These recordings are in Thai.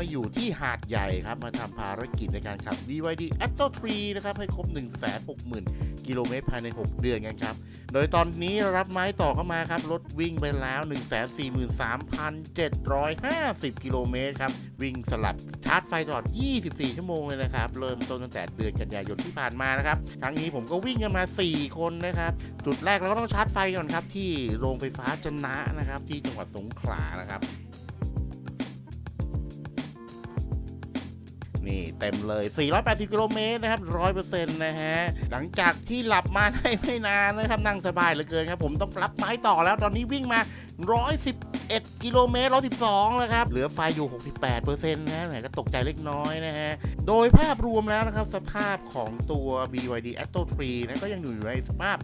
มาอยู่ที่หาดใหญ่ครับ มาทำภารกิจในการขับ BYD Atto 3นะครับ ให้ครบ 160,000 กิโลเมตรภายใน 6 เดือนกันครับ โดยตอนนี้รับไม้ต่อเข้ามาครับ รถวิ่งไปแล้ว 143,750 กิโลเมตรครับ วิ่งสลับชาร์จไฟตลอด 24 ชั่วโมงเลยนะครับ เริ่มต้นตั้งแต่เดือนกันยายนที่ผ่านมานะครับครั้งนี้ผมก็วิ่งกันมา 4 คนนะครับจุดแรกเราก็ต้องชาร์จไฟก่อนครับที่โรงไฟฟ้าจนะนะครับที่จังหวัดสงขลานะครับ นี่เต็มเลย 480 กิโลเมตรนะครับ 100%นะฮะ หลังจากที่หลับมาได้ไม่นานนะครับ นั่งสบายเหลือเกินครับ ผมต้องรับไม้ต่อแล้ว ตอนนี้วิ่งมา 111 กิโลเมตร 112 แล้วครับ เหลือไฟอยู่ 68%นะฮะแหมก็ตกใจเล็กน้อยนะฮะ โดยภาพรวมแล้วนะครับ สภาพของตัว BYD Atto 3นะก็ยังอยู่ในสภาพ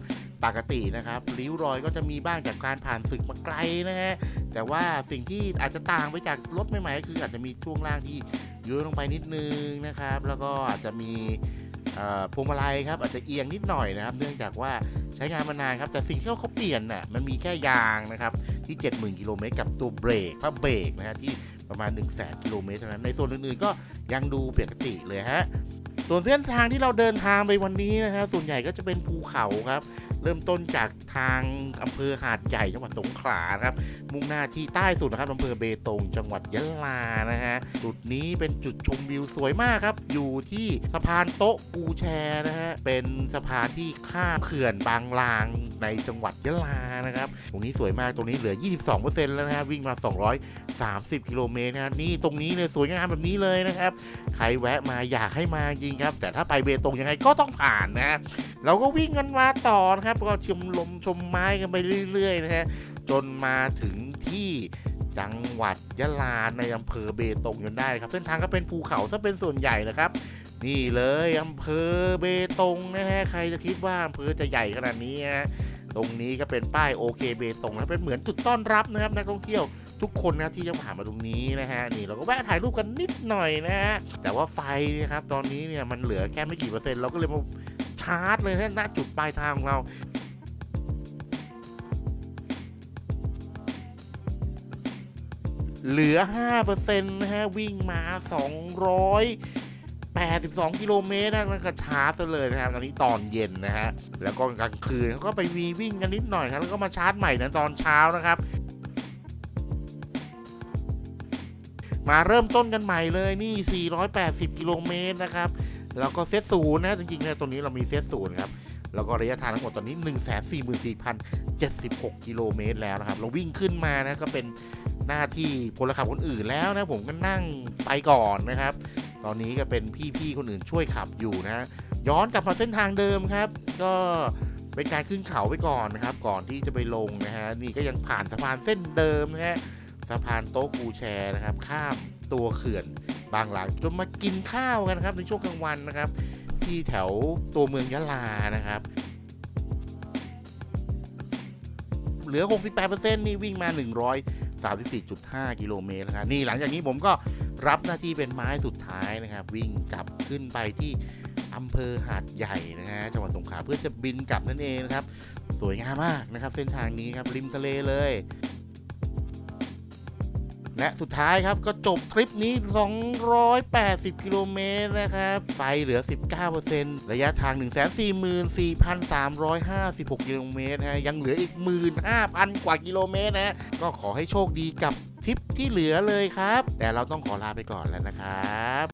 ปกตินะครับ ริ้วรอยก็จะมีบ้างจากการผ่านศึกมาไกลนะฮะ แต่ว่าสิ่งที่อาจจะต่างไปจากรถใหม่ๆก็คืออาจจะมีช่วงล่างที่เยอะลงไปนิดนึงนะครับ แล้วก็อาจจะมีพวงมาลัยครับอาจจะเอียงนิดหน่อยนะครับ เนื่องจากว่าใช้งานมานานครับ แต่สิ่งที่เขาเปลี่ยนน่ะมันมีแค่ยางนะครับที่ 70,000 กิโลเมตรกับตัวเบรกผ้าเบรกนะฮะที่ประมาณ 1 0 0 0 0แกิโลเมตรเท่านั้นในส่วนอื่นๆก็ยังดูปกติเลยฮะส่วนเส้นทางที่เราเดินทางไปวันนี้นะฮะส่วนใหญ่ก็จะเป็นภูเขาครับ เริ่มต้นจากทางอำเภอหาดใหญ่จังหวัดสงขลาครับ มุ่งหน้าที่ใต้สุดนะครับอำเภอเบตงจังหวัดยะลานะฮะจุดนี้เป็นจุดชมวิวสวยมากครับ อยู่ที่สะพานโต๊ะกูแชร์นะฮะเป็นสะพานที่ข้ามเขื่อนบางลางในจังหวัดยะลานะครับตรงนี้สวยมากตรงนี้เหลือ 22%แล้วนะฮะวิ่งมา 230 กิโลเมตรนะนี่ตรงนี้เลยสวยงามแบบนี้เลยนะครับ ใครแวะมาอยากให้มาจริงครับ แต่ถ้าไปเบตงยังไงก็ต้องผ่านนะเราก็วิ่งกันมาต่อนะครับก็ชมลมชมไม้กันไปเรื่อยๆนะฮะจนมาถึงที่จังหวัดยะลาในอำเภอเบตงจนได้ครับเส้นทางก็เป็นภูเขาซะเป็นส่วนใหญ่นะครับ นี่เลยอำเภอเบตงนะฮะใครจะคิดว่าอำเภอจะใหญ่ขนาดนี้ฮะตรงนี้ก็เป็นป้ายโอเคเบตงนะเป็นเหมือนจุดต้อนรับนะครับนักท่องเที่ยวทุกคนนะที่จะผ่านมาตรงนี้นะฮะนี่เราก็แวะถ่ายรูปกันนิดหน่อยนะฮะแต่ว่าไฟนะครับตอนนี้เนี่ยมันเหลือแค่ไม่กี่เปอร์เซ็นต์เราก็เลยมาาร์จเลยนะณจุดปลายทางของเราเหลือ 5%นะฮะ วิ่งมา 282 กิโลเมตรนะมันก็ชาร์จซะเลยนะครับตอนนี้ตอนเย็นนะฮะ แล้วก็กลางคืนเขาก็ไปวีวิ่งกันนิดหน่อยครับ แล้วก็มาชาร์จใหม่นะตอนเช้านะครับ มาเริ่มต้นกันใหม่เลยนี่ 480 กิโลเมตรนะครับ แล้วก็เซตศูนย์นะจริงๆเนี่ยตรงนี้เรามีเซตศูนย์ครับแล้วก็ระยะทางทั้งหมดตอนนี้ 144,076 กิโลเมตรแล้วนะครับ เราวิ่งขึ้นมานะก็เป็นหน้าที่พลขับคนอื่นแล้วนะผมก็นั่งไปก่อนนะครับ ตอนนี้ก็เป็นพี่ๆคนอื่นช่วยขับอยู่นะย้อนกลับมาเส้นทางเดิมครับ ก็เป็นการขึ้นเขาไปก่อนนะครับ ก่อนที่จะไปลงนะฮะนี่ก็ยังผ่านสะพานเส้นเดิมนะฮะสะพานโต๊ะกูแชร์นะครับ ข้ามตัวเขื่อน บางหลังจนมากินข้าวกันครับในช่วงกลางวันนะครับ ที่แถวตัวเมืองยะลานะครับ เหลือ 68%นี่วิ่งมา 134.5 กิโลเมตรนะครับนี่หลังจากนี้ผมก็รับหน้าที่เป็นไม้สุดท้ายนะครับ วิ่งกลับขึ้นไปที่อำเภอหาดใหญ่นะฮะจังหวัดสงขลาเพื่อจะบินกลับนั่นเองนะครับ สวยงามมากนะครับ เส้นทางนี้ครับริมทะเลเลย และสุดท้ายครับก็จบทริปนี้ 280 กิโลเมตรนะครับไฟเหลือ 19%ระยะทาง 144,356 กิโลเมตรนะฮะยังเหลืออีก 15,000 กว่ากิโลเมตรนะก็ขอให้โชคดีกับทริปที่เหลือเลยครับ แต่เราต้องขอลาไปก่อนแล้วนะครับ